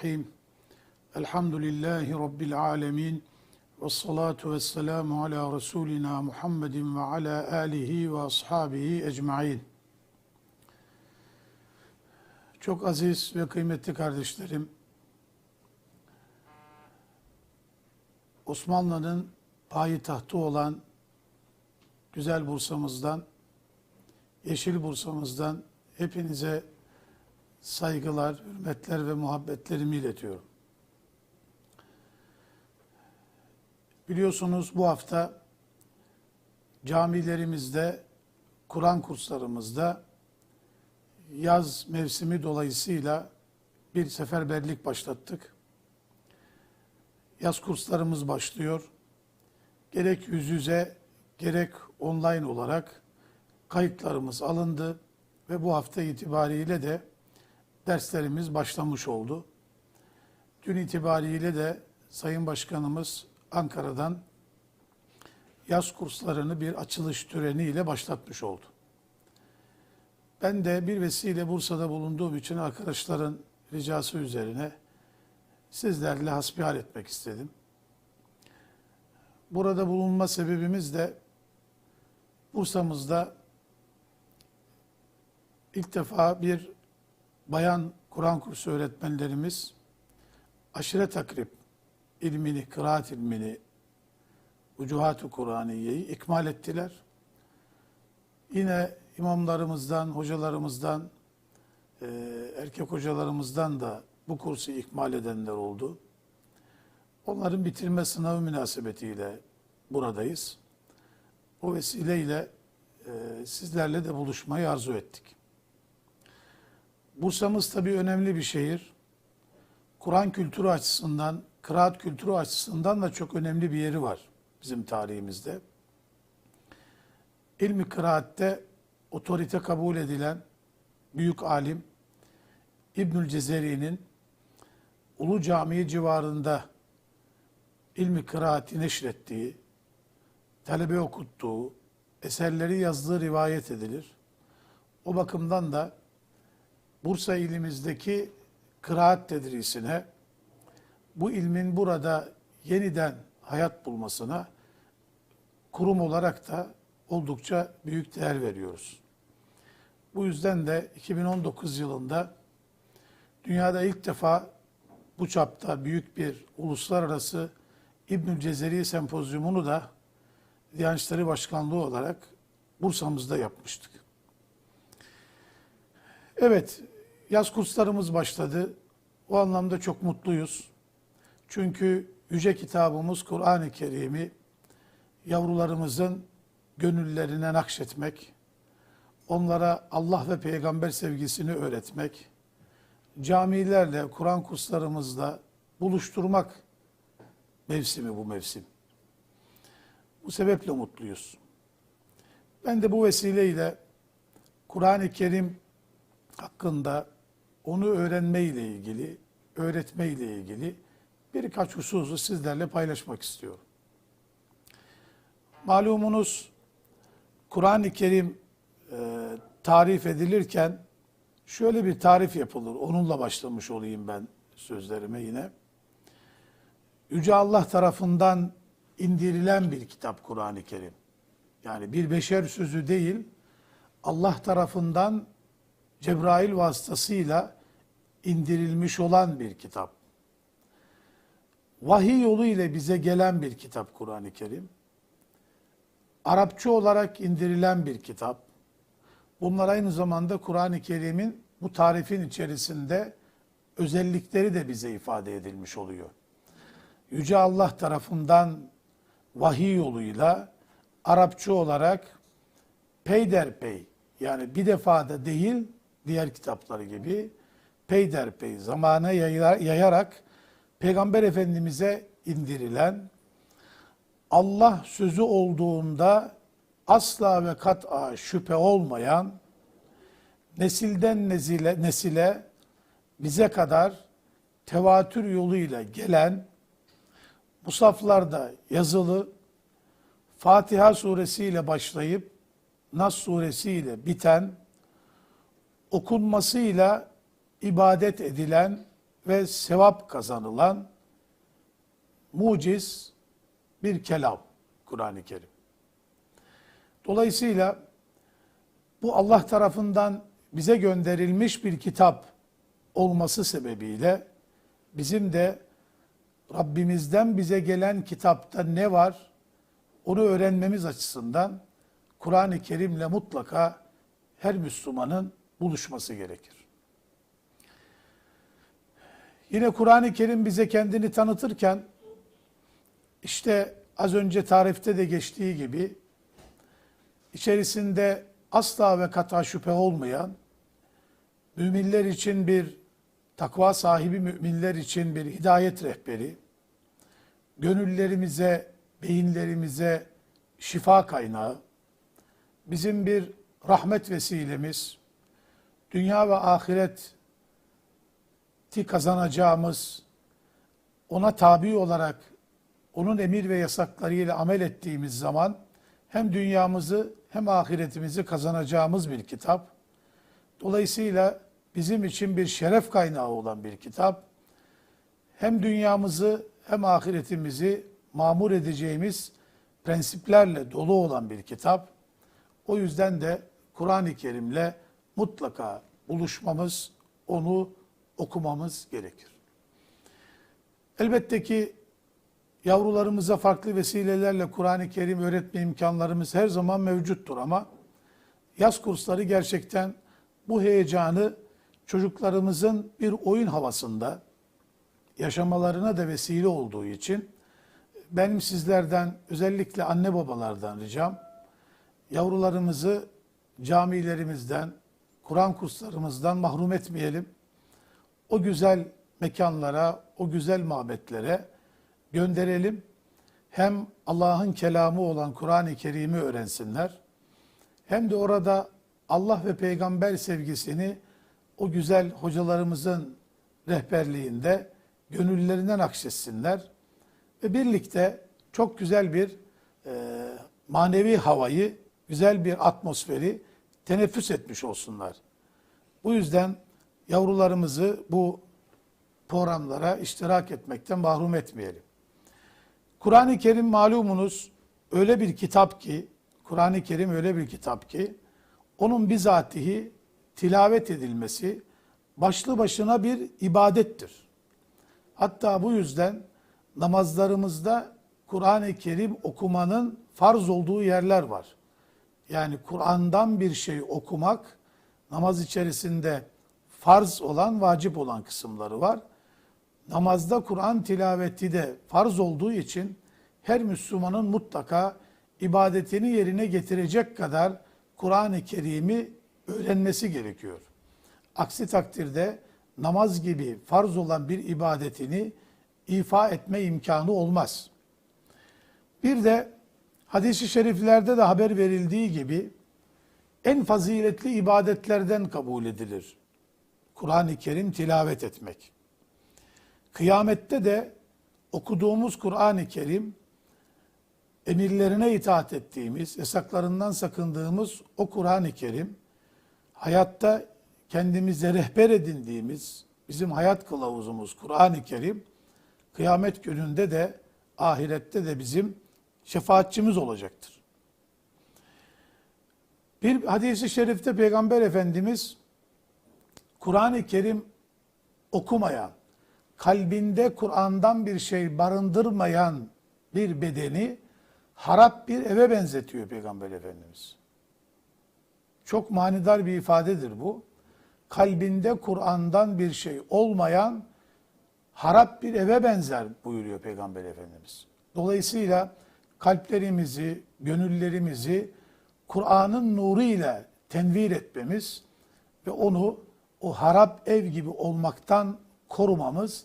Bismillahirrahmanirrahim. Elhamdülillahi Rabbil alemin. Ve salatu ve selamu ala Resulina Muhammedin ve ala alihi ve ashabihi ecmain. Çok aziz ve kıymetli kardeşlerim, Osmanlı'nın payitahtı olan güzel Bursa'mızdan, Yeşil Bursa'mızdan hepinize saygılar, hürmetler ve muhabbetlerimi iletiyorum. Biliyorsunuz bu hafta camilerimizde, Kur'an kurslarımızda yaz mevsimi dolayısıyla bir seferberlik başlattık. Yaz kurslarımız başlıyor. Gerek yüz yüze, gerek online olarak kayıtlarımız alındı ve bu hafta itibariyle de derslerimiz başlamış oldu. Dün itibariyle de Sayın Başkanımız Ankara'dan yaz kurslarını bir açılış töreniyle başlatmış oldu. Ben de bir vesile Bursa'da bulunduğum için arkadaşların ricası üzerine sizlerle hasbihal etmek istedim. Burada bulunma sebebimiz de Bursa'mızda ilk defa bir bayan Kur'an kursu öğretmenlerimiz aşire takrib ilmini, kıraat ilmini, Ucuhat-ı Kur'aniye'yi ikmal ettiler. Yine imamlarımızdan, hocalarımızdan, e, erkek hocalarımızdan da bu kursu ikmal edenler oldu. Onların bitirme sınavı münasebetiyle buradayız. O vesileyle e, sizlerle de buluşmayı arzu ettik. Bursa'mız tabii önemli bir şehir. Kur'an kültürü açısından, kıraat kültürü açısından da çok önemli bir yeri var bizim tarihimizde. İlmi kıraatte otorite kabul edilen büyük alim İbnül Cezeri'nin Ulu Camii civarında ilmi kıraati neşrettiği, talebe okuttuğu, eserleri yazdığı rivayet edilir. O bakımdan da Bursa ilimizdeki kıraat tedrisine, bu ilmin burada yeniden hayat bulmasına kurum olarak da oldukça büyük değer veriyoruz. Bu yüzden de 2019 yılında dünyada ilk defa bu çapta büyük bir uluslararası İbnül Cezeri sempozyumunu da Diyanet İşleri Başkanlığı olarak Bursa'mızda yapmıştık. Evet, yaz kurslarımız başladı. O anlamda çok mutluyuz. Çünkü yüce kitabımız Kur'an-ı Kerim'i yavrularımızın gönüllerine nakşetmek, onlara Allah ve peygamber sevgisini öğretmek, camilerle, Kur'an kurslarımızla buluşturmak mevsimi bu mevsim. Bu sebeple mutluyuz. Ben de bu vesileyle Kur'an-ı Kerim hakkında onu öğrenme ile ilgili, öğretme ile ilgili birkaç hususu sizlerle paylaşmak istiyorum. Malumunuz Kur'an-ı Kerim e, tarif edilirken şöyle bir tarif yapılır. Onunla başlamış olayım ben sözlerime yine. Yüce Allah tarafından indirilen bir kitap Kur'an-ı Kerim. Yani bir beşer sözü değil, Allah tarafından Cebrail vasıtasıyla indirilmiş olan bir kitap. Vahiy yolu ile bize gelen bir kitap Kur'an-ı Kerim. Arapça olarak indirilen bir kitap. Bunlar aynı zamanda Kur'an-ı Kerim'in bu tarifin içerisinde özellikleri de bize ifade edilmiş oluyor. Yüce Allah tarafından vahiy yoluyla Arapça olarak peyderpey yani bir defada değil diğer kitapları gibi peyderpey zamana yayarak Peygamber Efendimiz'e indirilen Allah sözü olduğunda asla ve kat'a şüphe olmayan nesilden nesile, nesile bize kadar tevatür yoluyla gelen musaflarda yazılı Fatiha suresiyle başlayıp Nas suresiyle biten okunmasıyla ibadet edilen ve sevap kazanılan muciz bir kelam Kur'an-ı Kerim. Dolayısıyla bu Allah tarafından bize gönderilmiş bir kitap olması sebebiyle bizim de Rabbimizden bize gelen kitapta ne var onu öğrenmemiz açısından Kur'an-ı Kerim'le mutlaka her Müslümanın buluşması gerekir. Yine Kur'an-ı Kerim bize kendini tanıtırken işte az önce tarifte de geçtiği gibi içerisinde asla ve kata şüphe olmayan müminler için bir takva sahibi müminler için bir hidayet rehberi, gönüllerimize, beyinlerimize şifa kaynağı, bizim bir rahmet vesilemiz, dünya ve ahiret kazanacağımız, ona tabi olarak onun emir ve yasaklarıyla amel ettiğimiz zaman hem dünyamızı hem ahiretimizi kazanacağımız bir kitap. Dolayısıyla bizim için bir şeref kaynağı olan bir kitap. Hem dünyamızı hem ahiretimizi mamur edeceğimiz prensiplerle dolu olan bir kitap. O yüzden de Kur'an-ı Kerim'le mutlaka buluşmamız, onu okumamız gerekir. Elbette ki yavrularımıza farklı vesilelerle Kur'an-ı Kerim öğretme imkanlarımız her zaman mevcuttur ama yaz kursları gerçekten bu heyecanı çocuklarımızın bir oyun havasında yaşamalarına da vesile olduğu için benim sizlerden özellikle anne babalardan ricam yavrularımızı camilerimizden, Kur'an kurslarımızdan mahrum etmeyelim. O güzel mekanlara, o güzel mabetlere gönderelim. Hem Allah'ın kelamı olan Kur'an-ı Kerim'i öğrensinler. Hem de orada Allah ve peygamber sevgisini o güzel hocalarımızın rehberliğinde gönüllerinden akşetsinler. Ve birlikte çok güzel bir e, manevi havayı, güzel bir atmosferi teneffüs etmiş olsunlar. Bu yüzden yavrularımızı bu programlara iştirak etmekten mahrum etmeyelim. Kur'an-ı Kerim malumunuz öyle bir kitap ki, Kur'an-ı Kerim öyle bir kitap ki, onun bizatihi tilavet edilmesi başlı başına bir ibadettir. Hatta bu yüzden namazlarımızda Kur'an-ı Kerim okumanın farz olduğu yerler var. Yani Kur'an'dan bir şey okumak namaz içerisinde farz olan, vacip olan kısımları var. Namazda Kur'an tilaveti de farz olduğu için her Müslümanın mutlaka ibadetini yerine getirecek kadar Kur'an-ı Kerim'i öğrenmesi gerekiyor. Aksi takdirde namaz gibi farz olan bir ibadetini ifa etme imkanı olmaz. Bir de hadis-i şeriflerde de haber verildiği gibi en faziletli ibadetlerden kabul edilir. Kur'an-ı Kerim tilavet etmek. Kıyamette de okuduğumuz Kur'an-ı Kerim emirlerine itaat ettiğimiz, yasaklarından sakındığımız o Kur'an-ı Kerim hayatta kendimize rehber edindiğimiz bizim hayat kılavuzumuz Kur'an-ı Kerim kıyamet gününde de ahirette de bizim şefaatçimiz olacaktır. Bir hadisi şerifte Peygamber Efendimiz Kur'an-ı Kerim okumayan, kalbinde Kur'an'dan bir şey barındırmayan bir bedeni harap bir eve benzetiyor Peygamber Efendimiz. Çok manidar bir ifadedir bu. Kalbinde Kur'an'dan bir şey olmayan harap bir eve benzer buyuruyor Peygamber Efendimiz. Dolayısıyla kalplerimizi, gönüllerimizi Kur'an'ın nuru ile tenvir etmemiz ve onu o harap ev gibi olmaktan korumamız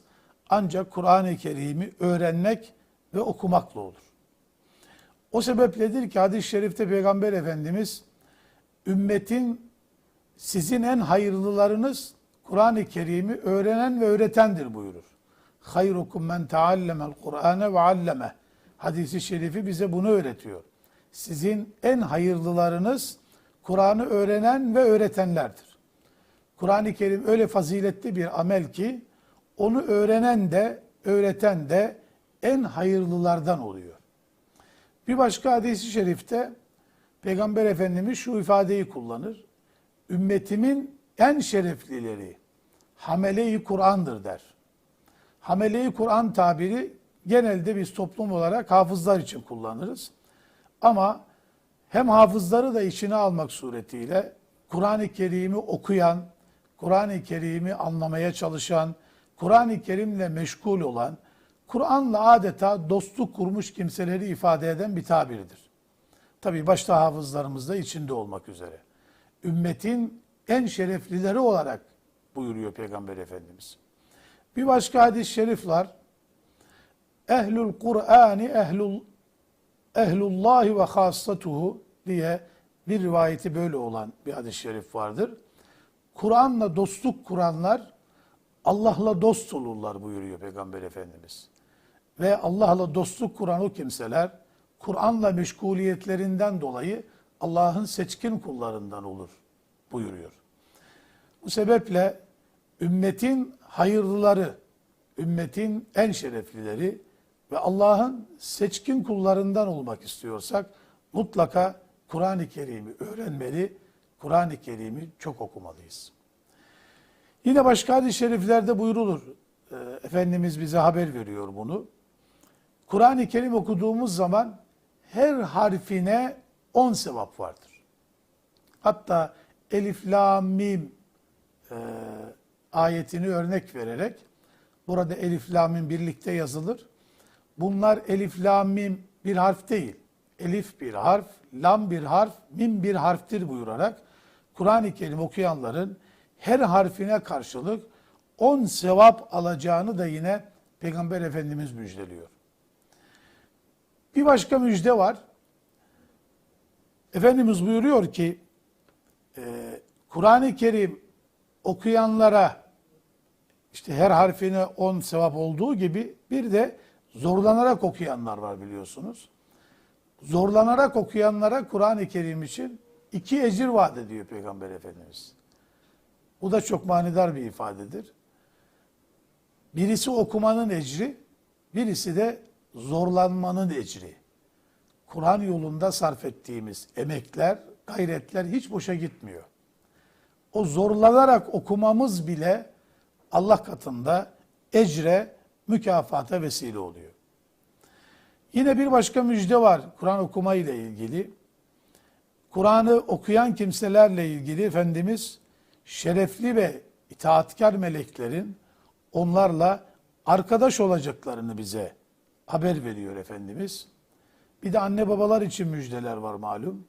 ancak Kur'an-ı Kerim'i öğrenmek ve okumakla olur. O sebepledir ki hadis-i şerifte Peygamber Efendimiz ümmetin sizin en hayırlılarınız Kur'an-ı Kerim'i öğrenen ve öğretendir buyurur. Hayrukum men teallemel Kur'ane ve alleme. Hadisi şerifi bize bunu öğretiyor. Sizin en hayırlılarınız Kur'an'ı öğrenen ve öğretenlerdir. Kur'an-ı Kerim öyle faziletli bir amel ki onu öğrenen de öğreten de en hayırlılardan oluyor. Bir başka hadisi şerifte Peygamber Efendimiz şu ifadeyi kullanır. Ümmetimin en şereflileri hamele-i Kur'an'dır der. Hamele-i Kur'an tabiri genelde biz toplum olarak hafızlar için kullanırız. Ama hem hafızları da içine almak suretiyle Kur'an-ı Kerim'i okuyan, Kur'an-ı Kerim'i anlamaya çalışan, Kur'an-ı Kerim'le meşgul olan, Kur'an'la adeta dostluk kurmuş kimseleri ifade eden bir tabirdir. Tabi başta hafızlarımız da içinde olmak üzere. Ümmetin en şereflileri olarak buyuruyor Peygamber Efendimiz. Bir başka hadis-i şerif var. Ehlül Kur'ani ehlul ehlullahi ve hassatuhu diye bir rivayeti böyle olan bir hadis-i şerif vardır. Kur'an'la dostluk kuranlar Allah'la dost olurlar buyuruyor Peygamber Efendimiz. Ve Allah'la dostluk kuran o kimseler Kur'an'la meşguliyetlerinden dolayı Allah'ın seçkin kullarından olur buyuruyor. Bu sebeple ümmetin hayırlıları, ümmetin en şereflileri ve Allah'ın seçkin kullarından olmak istiyorsak mutlaka Kur'an-ı Kerim'i öğrenmeli, Kur'an-ı Kerim'i çok okumalıyız. Yine başka hadis-i şeriflerde buyrulur. Ee, Efendimiz bize haber veriyor bunu. Kur'an-ı Kerim okuduğumuz zaman her harfine on sevap vardır. Hatta Elif, La, Mim e, ayetini örnek vererek burada Elif, La, Mim birlikte yazılır. Bunlar Elif, La, Mim bir harf değil. Elif bir harf, Lam bir harf, Mim bir harftir buyurarak Kur'an-ı Kerim okuyanların her harfine karşılık 10 sevap alacağını da yine Peygamber Efendimiz müjdeliyor. Bir başka müjde var. Efendimiz buyuruyor ki e, Kur'an-ı Kerim okuyanlara işte her harfine 10 sevap olduğu gibi bir de zorlanarak okuyanlar var biliyorsunuz. Zorlanarak okuyanlara Kur'an-ı Kerim için iki ecir vaat ediyor Peygamber Efendimiz. Bu da çok manidar bir ifadedir. Birisi okumanın ecri, birisi de zorlanmanın ecri. Kur'an yolunda sarf ettiğimiz emekler, gayretler hiç boşa gitmiyor. O zorlanarak okumamız bile Allah katında ecre, mükafata vesile oluyor. Yine bir başka müjde var Kur'an okuma ile ilgili. Kur'an'ı okuyan kimselerle ilgili Efendimiz şerefli ve itaatkar meleklerin onlarla arkadaş olacaklarını bize haber veriyor Efendimiz. Bir de anne babalar için müjdeler var malum.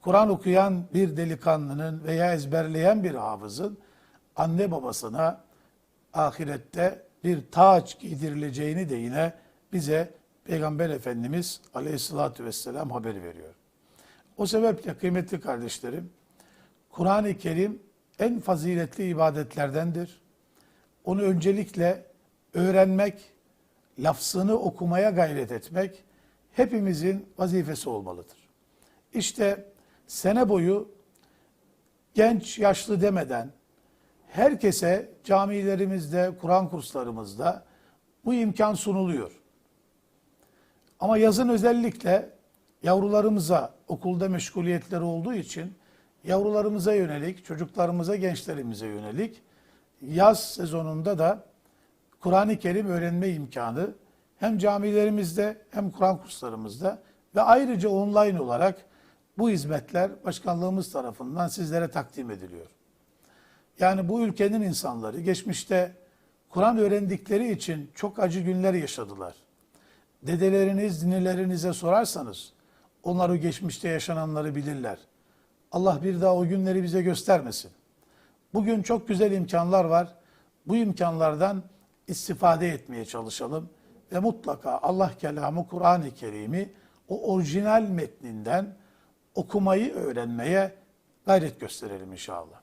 Kur'an okuyan bir delikanlının veya ezberleyen bir hafızın anne babasına ahirette bir taç giydirileceğini de yine bize Peygamber Efendimiz aleyhissalatü vesselam haber veriyor. O sebeple kıymetli kardeşlerim, Kur'an-ı Kerim en faziletli ibadetlerdendir. Onu öncelikle öğrenmek, lafzını okumaya gayret etmek hepimizin vazifesi olmalıdır. İşte sene boyu genç yaşlı demeden herkese camilerimizde, Kur'an kurslarımızda bu imkan sunuluyor. Ama yazın özellikle yavrularımıza okulda meşguliyetleri olduğu için yavrularımıza yönelik, çocuklarımıza, gençlerimize yönelik yaz sezonunda da Kur'an-ı Kerim öğrenme imkanı hem camilerimizde hem Kur'an kurslarımızda ve ayrıca online olarak bu hizmetler başkanlığımız tarafından sizlere takdim ediliyor. Yani bu ülkenin insanları geçmişte Kur'an öğrendikleri için çok acı günler yaşadılar. Dedeleriniz, ninelerinize sorarsanız onlar o geçmişte yaşananları bilirler. Allah bir daha o günleri bize göstermesin. Bugün çok güzel imkanlar var. Bu imkanlardan istifade etmeye çalışalım ve mutlaka Allah kelamı Kur'an-ı Kerim'i o orijinal metninden okumayı öğrenmeye gayret gösterelim inşallah.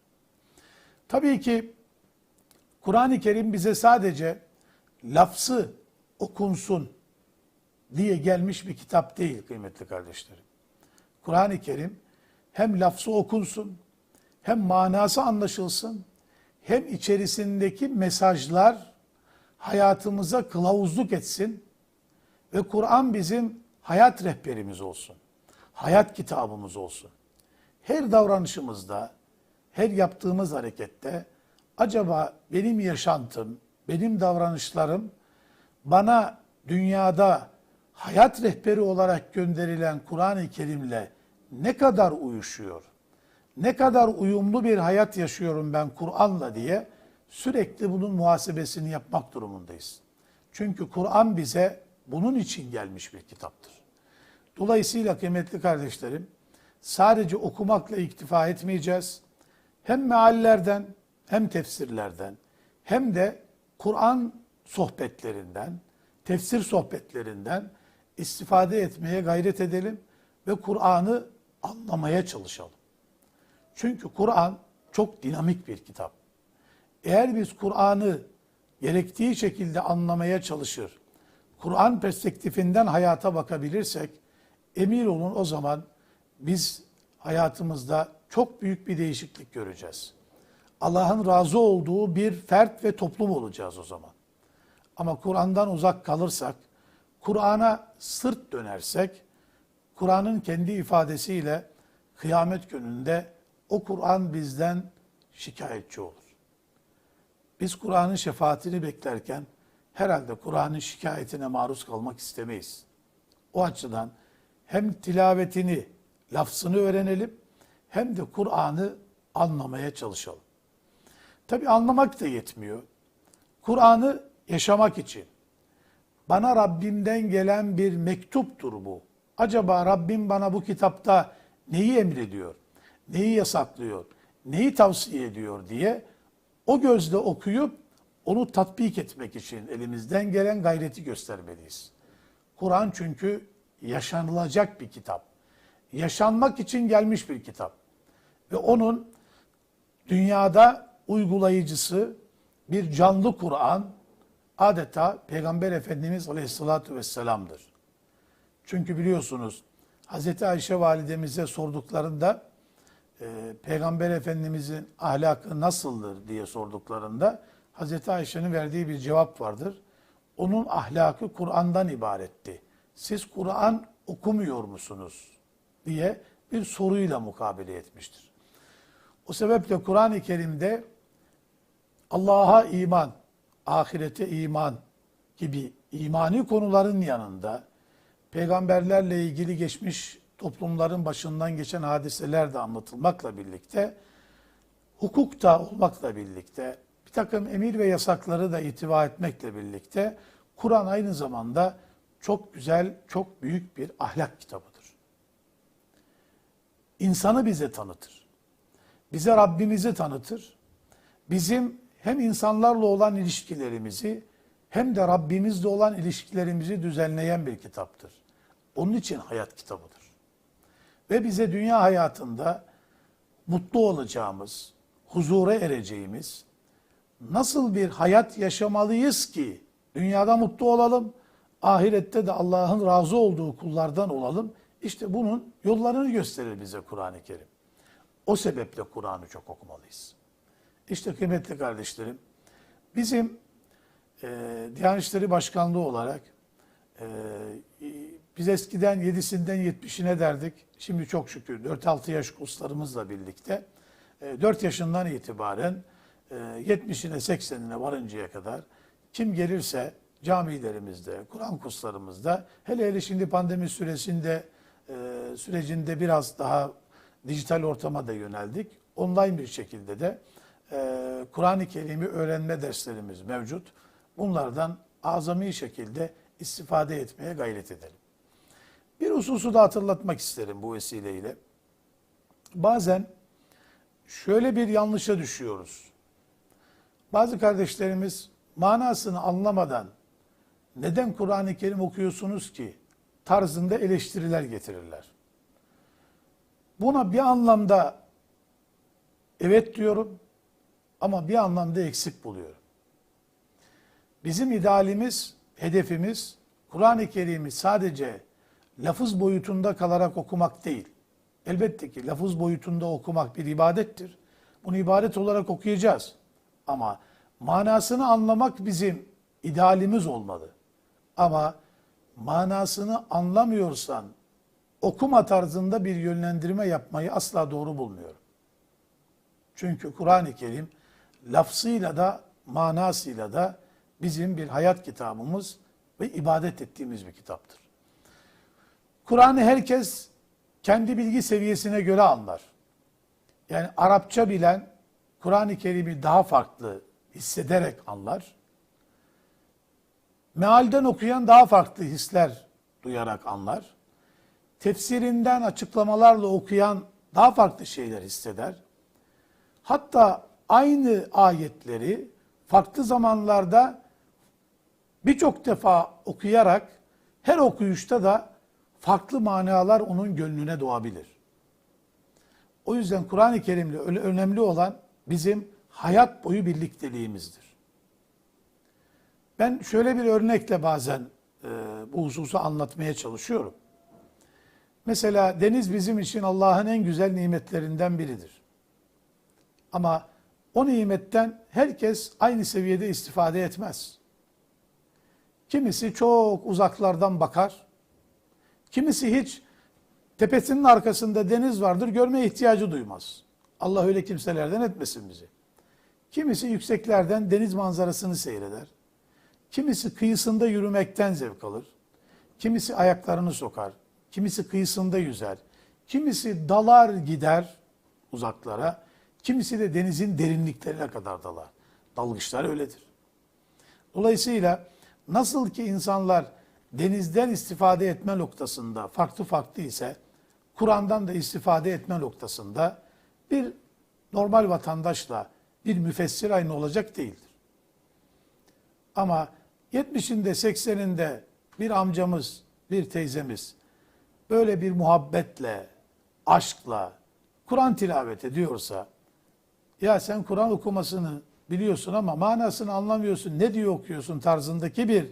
Tabii ki Kur'an-ı Kerim bize sadece lafzı okunsun diye gelmiş bir kitap değil kıymetli kardeşlerim. Kur'an-ı Kerim hem lafzı okunsun, hem manası anlaşılsın, hem içerisindeki mesajlar hayatımıza kılavuzluk etsin ve Kur'an bizim hayat rehberimiz olsun. Hayat kitabımız olsun. Her davranışımızda, her yaptığımız harekette acaba benim yaşantım, benim davranışlarım bana dünyada hayat rehberi olarak gönderilen Kur'an-ı Kerim'le ne kadar uyuşuyor? Ne kadar uyumlu bir hayat yaşıyorum ben Kur'an'la diye sürekli bunun muhasebesini yapmak durumundayız. Çünkü Kur'an bize bunun için gelmiş bir kitaptır. Dolayısıyla kıymetli kardeşlerim, sadece okumakla iktifa etmeyeceğiz. Hem meallerden, hem tefsirlerden, hem de Kur'an sohbetlerinden, tefsir sohbetlerinden istifade etmeye gayret edelim ve Kur'an'ı anlamaya çalışalım. Çünkü Kur'an çok dinamik bir kitap. Eğer biz Kur'an'ı gerektiği şekilde anlamaya çalışır, Kur'an perspektifinden hayata bakabilirsek, emin olun o zaman biz hayatımızda çok büyük bir değişiklik göreceğiz. Allah'ın razı olduğu bir fert ve toplum olacağız o zaman. Ama Kur'an'dan uzak kalırsak, Kur'an'a sırt dönersek, Kur'an'ın kendi ifadesiyle kıyamet gününde o Kur'an bizden şikayetçi olur. Biz Kur'an'ın şefaatini beklerken herhalde Kur'an'ın şikayetine maruz kalmak istemeyiz. O açıdan hem tilavetini, lafzını öğrenelim hem de Kur'an'ı anlamaya çalışalım. Tabi anlamak da yetmiyor. Kur'an'ı yaşamak için. Bana Rabbimden gelen bir mektuptur bu. Acaba Rabbim bana bu kitapta neyi emrediyor, neyi yasaklıyor, neyi tavsiye ediyor diye o gözle okuyup onu tatbik etmek için elimizden gelen gayreti göstermeliyiz. Kur'an çünkü yaşanılacak bir kitap. Yaşanmak için gelmiş bir kitap. Ve onun dünyada uygulayıcısı bir canlı Kur'an adeta Peygamber Efendimiz Aleyhisselatü Vesselam'dır. Çünkü biliyorsunuz Hz. Ayşe validemize sorduklarında e, Peygamber Efendimizin ahlakı nasıldır diye sorduklarında Hz. Ayşe'nin verdiği bir cevap vardır. Onun ahlakı Kur'an'dan ibaretti. Siz Kur'an okumuyor musunuz? diye bir soruyla mukabele etmiştir. O sebeple Kur'an-ı Kerim'de Allah'a iman, ahirete iman gibi imani konuların yanında peygamberlerle ilgili geçmiş toplumların başından geçen hadiseler de anlatılmakla birlikte hukuk da olmakla birlikte bir takım emir ve yasakları da itiva etmekle birlikte Kur'an aynı zamanda çok güzel, çok büyük bir ahlak kitabıdır. İnsanı bize tanıtır. Bize Rabbimizi tanıtır. Bizim hem insanlarla olan ilişkilerimizi hem de Rabbimizle olan ilişkilerimizi düzenleyen bir kitaptır. Onun için hayat kitabıdır. Ve bize dünya hayatında mutlu olacağımız, huzura ereceğimiz, nasıl bir hayat yaşamalıyız ki dünyada mutlu olalım, ahirette de Allah'ın razı olduğu kullardan olalım. İşte bunun yollarını gösterir bize Kur'an-ı Kerim. O sebeple Kur'an'ı çok okumalıyız. İşte kıymetli kardeşlerim, bizim e, Diyanet İşleri Başkanlığı olarak e, biz eskiden 7'sinden 70'ine derdik. Şimdi çok şükür 4-6 yaş kurslarımızla birlikte 4 yaşından itibaren 70'ine 80'ine varıncaya kadar kim gelirse camilerimizde, Kur'an kurslarımızda hele hele şimdi pandemi süresinde sürecinde biraz daha dijital ortama da yöneldik. Online bir şekilde de Kur'an-ı Kerim'i öğrenme derslerimiz mevcut. Bunlardan azami şekilde istifade etmeye gayret edelim. Bir hususu da hatırlatmak isterim bu vesileyle. Bazen şöyle bir yanlışa düşüyoruz. Bazı kardeşlerimiz manasını anlamadan neden Kur'an-ı Kerim okuyorsunuz ki tarzında eleştiriler getirirler. Buna bir anlamda evet diyorum ama bir anlamda eksik buluyorum. Bizim idealimiz, hedefimiz Kur'an-ı Kerim'i sadece lafız boyutunda kalarak okumak değil. Elbette ki lafız boyutunda okumak bir ibadettir. Bunu ibadet olarak okuyacağız. Ama manasını anlamak bizim idealimiz olmalı. Ama manasını anlamıyorsan okuma tarzında bir yönlendirme yapmayı asla doğru bulmuyorum. Çünkü Kur'an-ı Kerim lafzıyla da manasıyla da bizim bir hayat kitabımız ve ibadet ettiğimiz bir kitaptır. Kur'an'ı herkes kendi bilgi seviyesine göre anlar. Yani Arapça bilen Kur'an-ı Kerim'i daha farklı hissederek anlar. Mealden okuyan daha farklı hisler duyarak anlar. Tefsirinden açıklamalarla okuyan daha farklı şeyler hisseder. Hatta aynı ayetleri farklı zamanlarda birçok defa okuyarak her okuyuşta da farklı manalar onun gönlüne doğabilir. O yüzden Kur'an-ı Kerim'le önemli olan bizim hayat boyu birlikteliğimizdir. Ben şöyle bir örnekle bazen e, bu hususu anlatmaya çalışıyorum. Mesela deniz bizim için Allah'ın en güzel nimetlerinden biridir. Ama o nimetten herkes aynı seviyede istifade etmez. Kimisi çok uzaklardan bakar. Kimisi hiç tepesinin arkasında deniz vardır görmeye ihtiyacı duymaz. Allah öyle kimselerden etmesin bizi. Kimisi yükseklerden deniz manzarasını seyreder. Kimisi kıyısında yürümekten zevk alır. Kimisi ayaklarını sokar. Kimisi kıyısında yüzer. Kimisi dalar gider uzaklara. Kimisi de denizin derinliklerine kadar dalar. Dalgıçlar öyledir. Dolayısıyla nasıl ki insanlar denizden istifade etme noktasında farklı farklı ise Kur'an'dan da istifade etme noktasında bir normal vatandaşla bir müfessir aynı olacak değildir. Ama 70'inde 80'inde bir amcamız, bir teyzemiz böyle bir muhabbetle, aşkla Kur'an tilavet ediyorsa ya sen Kur'an okumasını biliyorsun ama manasını anlamıyorsun, ne diyor okuyorsun tarzındaki bir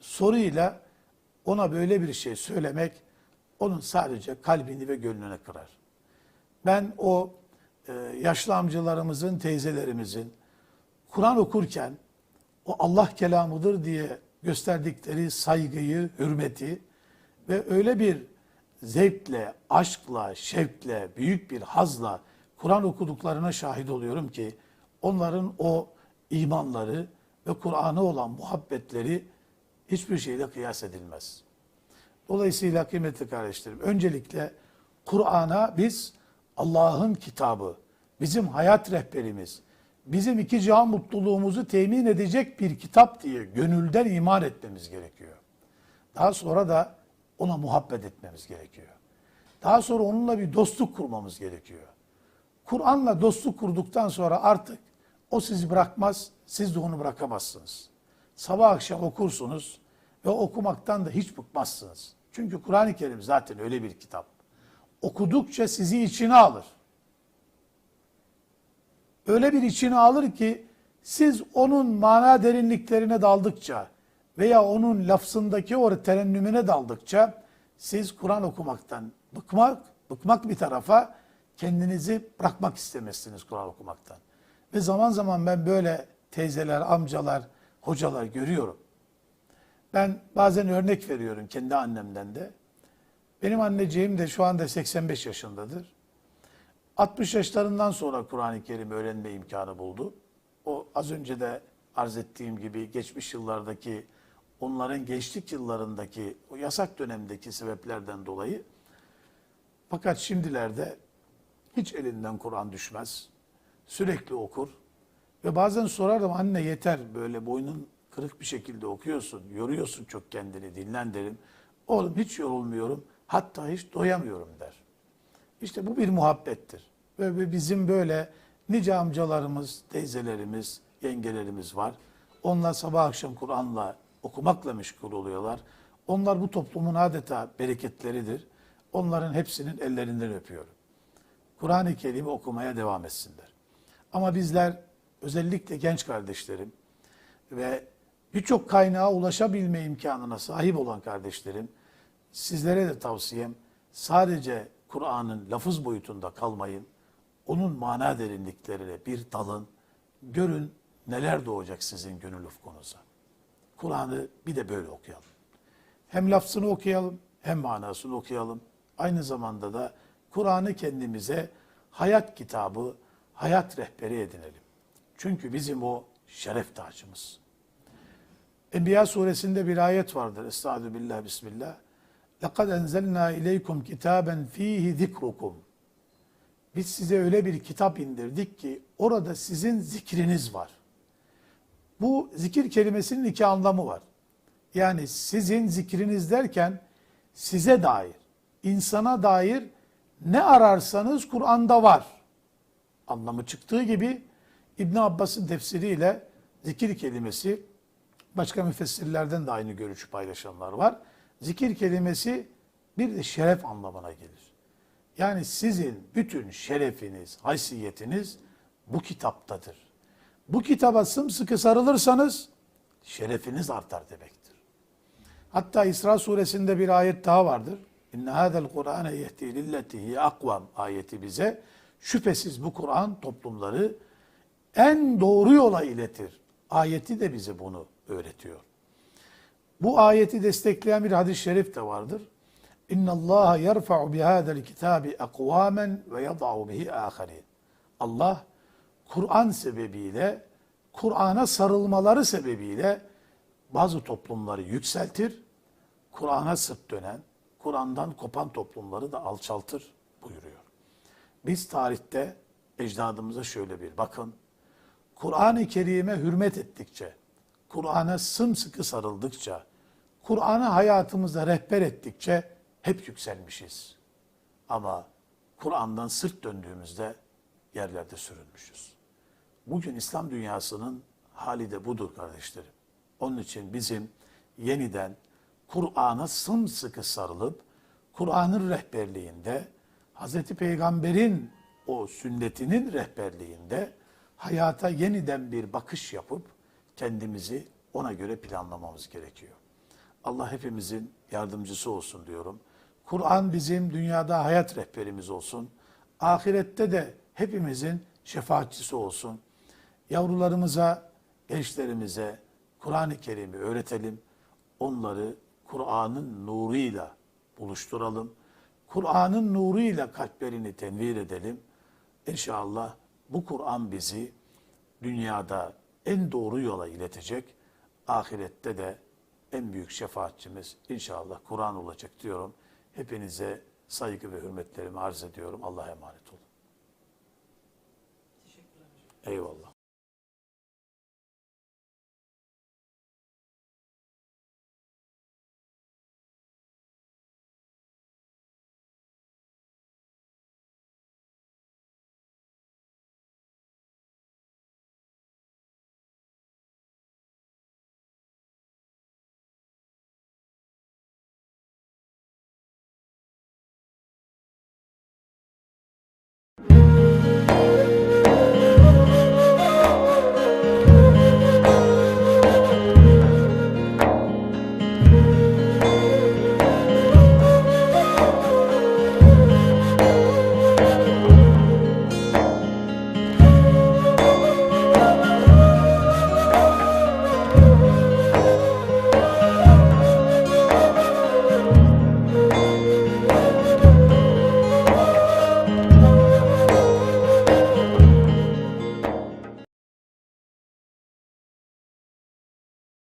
soruyla ona böyle bir şey söylemek onun sadece kalbini ve gönlünü kırar. Ben o e, yaşlı amcalarımızın, teyzelerimizin Kur'an okurken o Allah kelamıdır diye gösterdikleri saygıyı, hürmeti ve öyle bir zevkle, aşkla, şevkle, büyük bir hazla Kur'an okuduklarına şahit oluyorum ki onların o imanları ve Kur'an'a olan muhabbetleri hiçbir şeyle kıyas edilmez. Dolayısıyla kıymetli kardeşlerim, öncelikle Kur'an'a biz Allah'ın kitabı, bizim hayat rehberimiz, bizim iki cihan mutluluğumuzu temin edecek bir kitap diye gönülden iman etmemiz gerekiyor. Daha sonra da ona muhabbet etmemiz gerekiyor. Daha sonra onunla bir dostluk kurmamız gerekiyor. Kur'an'la dostluk kurduktan sonra artık o sizi bırakmaz, siz de onu bırakamazsınız. Sabah akşam okursunuz ve okumaktan da hiç bıkmazsınız. Çünkü Kur'an-ı Kerim zaten öyle bir kitap. Okudukça sizi içine alır. Öyle bir içine alır ki siz onun mana derinliklerine daldıkça veya onun lafzındaki o terennümüne daldıkça siz Kur'an okumaktan bıkmak, bıkmak bir tarafa kendinizi bırakmak istemezsiniz Kur'an okumaktan. Ve zaman zaman ben böyle teyzeler, amcalar, hocalar görüyorum. Ben bazen örnek veriyorum kendi annemden de. Benim anneciğim de şu anda 85 yaşındadır. 60 yaşlarından sonra Kur'an-ı Kerim öğrenme imkanı buldu. O az önce de arz ettiğim gibi geçmiş yıllardaki onların gençlik yıllarındaki o yasak dönemdeki sebeplerden dolayı fakat şimdilerde hiç elinden Kur'an düşmez. Sürekli okur. Ve bazen sorarım anne yeter böyle boynun kırık bir şekilde okuyorsun. Yoruyorsun çok kendini dinlen derim. Oğlum hiç yorulmuyorum. Hatta hiç doyamıyorum der. İşte bu bir muhabbettir. Ve bizim böyle nice amcalarımız, teyzelerimiz, yengelerimiz var. Onlar sabah akşam Kur'an'la okumakla meşgul oluyorlar. Onlar bu toplumun adeta bereketleridir. Onların hepsinin ellerinden öpüyorum. Kur'an-ı Kerim'i okumaya devam etsinler. Ama bizler özellikle genç kardeşlerim ve birçok kaynağa ulaşabilme imkanına sahip olan kardeşlerim sizlere de tavsiyem sadece Kur'an'ın lafız boyutunda kalmayın. Onun mana derinliklerine bir dalın Görün neler doğacak sizin gönül ufkunuza. Kur'an'ı bir de böyle okuyalım. Hem lafzını okuyalım hem manasını okuyalım. Aynı zamanda da Kur'an'ı kendimize hayat kitabı, hayat rehberi edinelim. Çünkü bizim o şeref tacımız. Enbiya suresinde bir ayet vardır. Estaizu billah bismillah. لَقَدْ اَنْزَلْنَا اِلَيْكُمْ كِتَابًا ف۪يهِ ذِكْرُكُمْ Biz size öyle bir kitap indirdik ki orada sizin zikriniz var. Bu zikir kelimesinin iki anlamı var. Yani sizin zikriniz derken size dair, insana dair ne ararsanız Kur'an'da var. Anlamı çıktığı gibi İbn Abbas'ın tefsiriyle zikir kelimesi başka müfessirlerden de aynı görüşü paylaşanlar var. Zikir kelimesi bir de şeref anlamına gelir. Yani sizin bütün şerefiniz, haysiyetiniz bu kitaptadır. Bu kitaba sımsıkı sarılırsanız şerefiniz artar demektir. Hatta İsra suresinde bir ayet daha vardır. İnne hadel Kur'ane yehdi lilletihi akvam ayeti bize şüphesiz bu Kur'an toplumları en doğru yola iletir. Ayeti de bize bunu öğretiyor. Bu ayeti destekleyen bir hadis-i şerif de vardır. İnna Allah yerfa'u bihadel kitabi akvamen ve yad'u bihi aharin. Allah Kur'an sebebiyle, Kur'an'a sarılmaları sebebiyle bazı toplumları yükseltir, Kur'an'a sırt dönen, Kur'an'dan kopan toplumları da alçaltır buyuruyor. Biz tarihte ecdadımıza şöyle bir bakın. Kur'an-ı Kerim'e hürmet ettikçe, Kur'an'a sımsıkı sarıldıkça, Kur'an'ı hayatımızda rehber ettikçe hep yükselmişiz. Ama Kur'an'dan sırt döndüğümüzde yerlerde sürünmüşüz. Bugün İslam dünyasının hali de budur kardeşlerim. Onun için bizim yeniden Kur'an'a sımsıkı sarılıp Kur'an'ın rehberliğinde Hz. Peygamber'in o sünnetinin rehberliğinde hayata yeniden bir bakış yapıp kendimizi ona göre planlamamız gerekiyor. Allah hepimizin yardımcısı olsun diyorum. Kur'an bizim dünyada hayat rehberimiz olsun. Ahirette de hepimizin şefaatçisi olsun. Yavrularımıza, gençlerimize Kur'an-ı Kerim'i öğretelim. Onları Kur'an'ın nuruyla buluşturalım. Kur'an'ın nuruyla kalplerini tenvir edelim. İnşallah bu Kur'an bizi dünyada en doğru yola iletecek. Ahirette de en büyük şefaatçimiz inşallah Kur'an olacak diyorum. Hepinize saygı ve hürmetlerimi arz ediyorum. Allah'a emanet olun. Eyvallah.